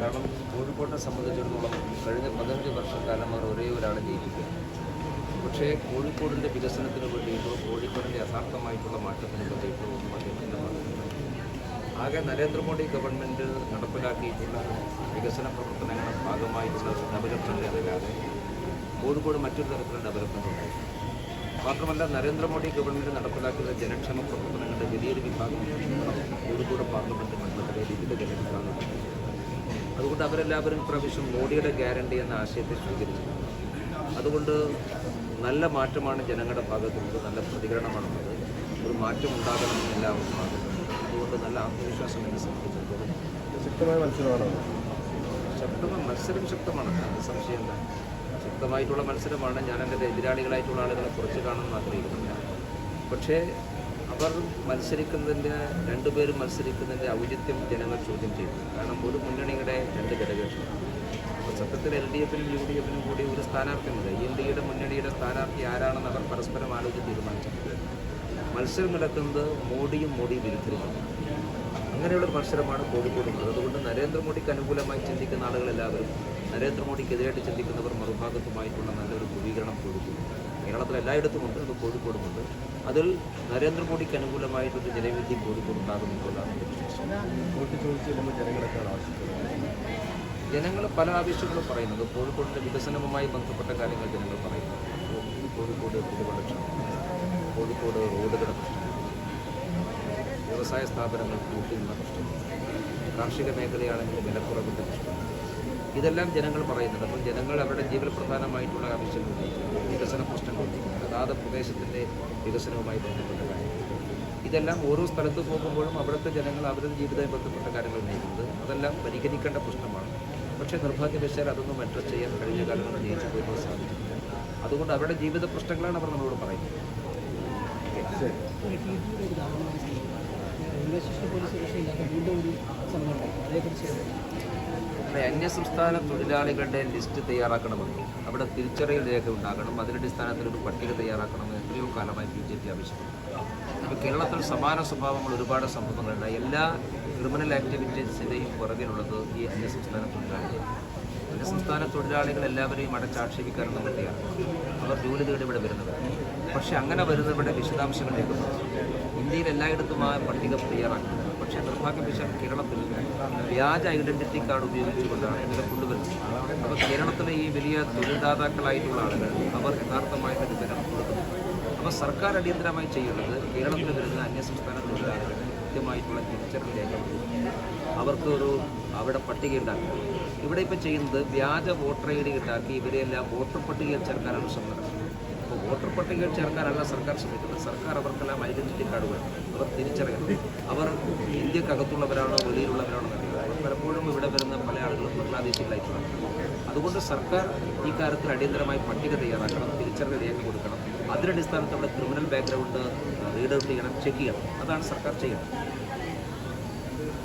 കാരണം കോഴിക്കോട്ടെ സംബന്ധിച്ചിടത്തോളം കഴിഞ്ഞ പതിനഞ്ച് വർഷക്കാലം അവർ ഒരേ ഒരാളെ ജയിപ്പിക്കുക പക്ഷേ കോഴിക്കോടിന്റെ വികസനത്തിന് വേണ്ടിയിട്ടോ കോഴിക്കോടിന്റെ യഥാർത്ഥമായിട്ടുള്ള മാറ്റത്തിന് വേണ്ടിയിട്ടോ ഒന്നും അദ്ദേഹത്തിന്റെ ഭാഗത്തുനിന്ന് ആകെ നരേന്ദ്രമോദി ഗവൺമെന്റ് നടപ്പിലാക്കിയിട്ടുള്ള വികസന പ്രവർത്തനങ്ങളുടെ ഭാഗമായിട്ടുള്ള ഡെവലപ്മെന്റ് അതല്ലാതെ കോഴിക്കോട് മറ്റൊരു തരത്തിലുള്ള ഡെവലപ്മെന്റ് ഉണ്ടായി മാത്രമല്ല നരേന്ദ്രമോദി ഗവൺമെന്റ് നടപ്പിലാക്കുന്ന ജനക്ഷേമ പ്രവർത്തനങ്ങളുടെ വലിയൊരു വിഭാഗം കോഴിക്കോട് പാർലമെന്റ് മണ്ഡലത്തിലെ വിവിധ ജനവിഭാഗങ്ങളുണ്ട് അതുകൊണ്ട് അവരെല്ലാവരും പ്രാവശ്യം മോഡിയുടെ ഗ്യാരണ്ടി എന്ന ആശയത്തെ സ്വീകരിച്ചു. അതുകൊണ്ട് നല്ല മാറ്റമാണ് ജനങ്ങളുടെ ഭാഗത്തുള്ളത് നല്ല പ്രതികരണമാണുള്ളത്. ഒരു മാറ്റം ഉണ്ടാകണമെന്ന് എല്ലാവർക്കും ആഗ്രഹമുണ്ട്. അതുകൊണ്ട് നല്ല ആത്മവിശ്വാസം എന്നെ സംബന്ധിച്ചിടത്തോളം ശക്തമായ മത്സരമാണോ? ശക്തമായ മത്സരം ശക്തമാണ്. അത് സംശയമില്ല ശക്തമായിട്ടുള്ള മത്സരമാണ്. ഞാൻ എന്റെ എതിരാളികളായിട്ടുള്ള ആളുകളെ കുറച്ച് കാണണമെന്ന് ആഗ്രഹിക്കുന്നില്ല. പക്ഷേ അവർ മത്സരിക്കുന്നതിന്റെ രണ്ടുപേരും മത്സരിക്കുന്നതിന്റെ ഔചിത്യം ജനങ്ങൾ ചോദ്യം ചെയ്തു. കാരണം ഒരു മുന്നണിയുടെ രണ്ട് ഘടകങ്ങൾ. സത്യത്തിൽ എൽ ഡി എഫിനും യു ഡി എഫിനും കൂടി ഒരു സ്ഥാനാർത്ഥിയുണ്ട്. എൻ ഡി എയുടെ മുന്നണിയുടെ സ്ഥാനാർത്ഥി ആരാണെന്ന് അവർ പരസ്പരം ആലോചിച്ച് തീരുമാനിച്ചിട്ടുണ്ട്. മത്സരം നടക്കുന്നത് മോഡിയും മോഡി വിരുദ്ധരുമാണ്. അങ്ങനെയുള്ള മത്സരമാണ് കോഴിക്കോടുള്ളത്. അതുകൊണ്ട് നരേന്ദ്രമോദിക്ക് അനുകൂലമായി ചിന്തിക്കുന്ന ആളുകളെല്ലാവരും നരേന്ദ്രമോദിക്കെതിരായിട്ട് ചിന്തിക്കുന്നവർ മറുഭാഗത്തുമായിട്ടുള്ള നല്ലൊരു ധ്രുവീകരണം കൊടുക്കുന്നു കേരളത്തിൽ എല്ലായിടത്തും ഉണ്ട് അത് കോഴിക്കോടുമുണ്ട് അതിൽ നരേന്ദ്രമോദിക്ക് അനുകൂലമായിട്ടൊരു ജനവിധി കോഴിക്കോട് ഉണ്ടാകുമെന്നുള്ളതാണ് ജനങ്ങൾ പല ആവശ്യങ്ങളും പറയുന്നത് കോഴിക്കോടിന്റെ വികസനവുമായി ബന്ധപ്പെട്ട കാര്യങ്ങൾ ജനങ്ങൾ പറയുന്നു കോഴിക്കോട് കുടിവെള്ളക്ഷണം കോഴിക്കോട് റോഡുകളുടെ പ്രശ്നം. വ്യവസായ സ്ഥാപനങ്ങൾ കൂട്ടുന്ന പ്രശ്നം. കാർഷിക മേഖലയാണെങ്കിലും വിലക്കുറവിന്റെ പ്രശ്നം. ഇതെല്ലാം ജനങ്ങൾ പറയുന്നുണ്ട്. അപ്പം ജനങ്ങൾ അവരുടെ ജീവൻ പ്രധാനമായിട്ടുള്ള ആവശ്യങ്ങൾ. വികസന പ്രശ്നങ്ങൾ. അതാത് പ്രദേശത്തിന്റെ വികസനവുമായി ബന്ധപ്പെട്ട കാര്യങ്ങൾ. ഇതെല്ലാം ഓരോ സ്ഥലത്ത് പോകുമ്പോഴും അവിടുത്തെ ജനങ്ങൾ അവരുടെ ജീവിതവുമായി ബന്ധപ്പെട്ട കാര്യങ്ങൾ ഉന്നയിക്കുന്നത് അതെല്ലാം പരിഹരിക്കേണ്ട പ്രശ്നമാണ്. പക്ഷേ നിർഭാഗ്യവശാൽ അതൊന്നും അഡ്രസ് ചെയ്യാൻ കഴിഞ്ഞ കാലങ്ങളിൽ ജയിച്ചു പോയിട്ട് സാധിച്ചിട്ടില്ല അതുകൊണ്ട് അവരുടെ ജീവിത പ്രശ്നങ്ങളാണ് അവർ നമ്മളോട് പറയുന്നത്. ശരി സംസ്ഥാന ഒരു അന്യസംസ്ഥാന തൊഴിലാളികളുടെ ലിസ്റ്റ് തയ്യാറാക്കണമെന്നും അവിടെ തിരിച്ചറിയൽ രേഖ ഉണ്ടാകണം അതിന്റെ അടിസ്ഥാനത്തിൽ ഒരു പട്ടിക തയ്യാറാക്കണമെന്ന് എത്രയോ കാലമായി ബി ജെ പി ആവശ്യപ്പെട്ടു. ഇപ്പോൾ കേരളത്തിൽ സമാന സ്വഭാവങ്ങൾ ഒരുപാട് സംഭവങ്ങളുണ്ട്. എല്ലാ ക്രിമിനൽ ആക്ടിവിറ്റീസിന്റെയും പുറകിലുള്ളത് ഈ അന്യസംസ്ഥാന തൊഴിലാളികൾ സംസ്ഥാന തൊഴിലാളികൾ എല്ലാവരെയും അടച്ചാക്ഷേപിക്കാനുള്ള പറ്റിയാണ് അവർ ജോലി തേടി ഇവിടെ വരുന്നത്. പക്ഷേ അങ്ങനെ വരുന്നവരുടെ എടുക്കുന്നു. ഇന്ത്യയിൽ എല്ലായിടത്തും ആ പട്ടിക തയ്യാറാക്കുന്നത്. പക്ഷേ നിർഭാഗ്യവശാൽ കേരളത്തിൽ വ്യാജ ഐഡന്റിറ്റി കാർഡ് ഉപയോഗിച്ചുകൊണ്ടാണ് ഇവരെ കൊണ്ടുവരുന്നത്. അപ്പോൾ കേരളത്തിലെ ഈ വലിയ തൊഴിൽദാതാക്കളായിട്ടുള്ള ആളുകൾ അവർ യഥാർത്ഥമായിട്ട് വിവരം കൊടുക്കുന്നു അപ്പോൾ സർക്കാർ അടിയന്തരമായി ചെയ്യുന്നത് കേരളത്തിൽ വരുന്ന അന്യസംസ്ഥാന കൃത്യമായിട്ടുള്ള തിരിച്ചറിയൽ രേഖ അവർക്ക് ഒരു അവിടെ പട്ടിക ഉണ്ടാക്കുക. ഇവിടെ ഇപ്പോൾ ചെയ്യുന്നത് വ്യാജ വോട്ടർ ഐ ഡി ഉണ്ടാക്കി ഇവരെല്ലാം വോട്ടർ പട്ടികയിൽ ചേർക്കാനാണ് ശ്രമിക്കുന്നത് അപ്പോൾ വോട്ടർ പട്ടികയിൽ ചേർക്കാനല്ല സർക്കാർ ശ്രമിക്കുന്നത്. സർക്കാർ അവർക്കെല്ലാം ഐഡന്റിറ്റി കാർഡ് വേണം അവർ തിരിച്ചറിയണം. അവർ ഇന്ത്യക്കകത്തുള്ളവരാണോ വെളിയിലുള്ളവരാണോ എന്നറിയാം പലപ്പോഴും ഇവിടെ വരുന്ന പല ആളുകളും ബംഗ്ലാദേശികളായിട്ടുള്ള അതുകൊണ്ട് സർക്കാർ ഈ കാര്യത്തിൽ അടിയന്തരമായി പട്ടിക തയ്യാറാക്കണം തിരിച്ചറിവ് രേഖ കൊടുക്കണം. അതിനടിസ്ഥാനത്ത് അവിടെ ക്രിമിനൽ ബാക്ക്ഗ്രൗണ്ട് റീഡ് ഔട്ട് ചെയ്യണം ചെക്ക് ചെയ്യണം. അതാണ് സർക്കാർ ചെയ്യേണ്ടത്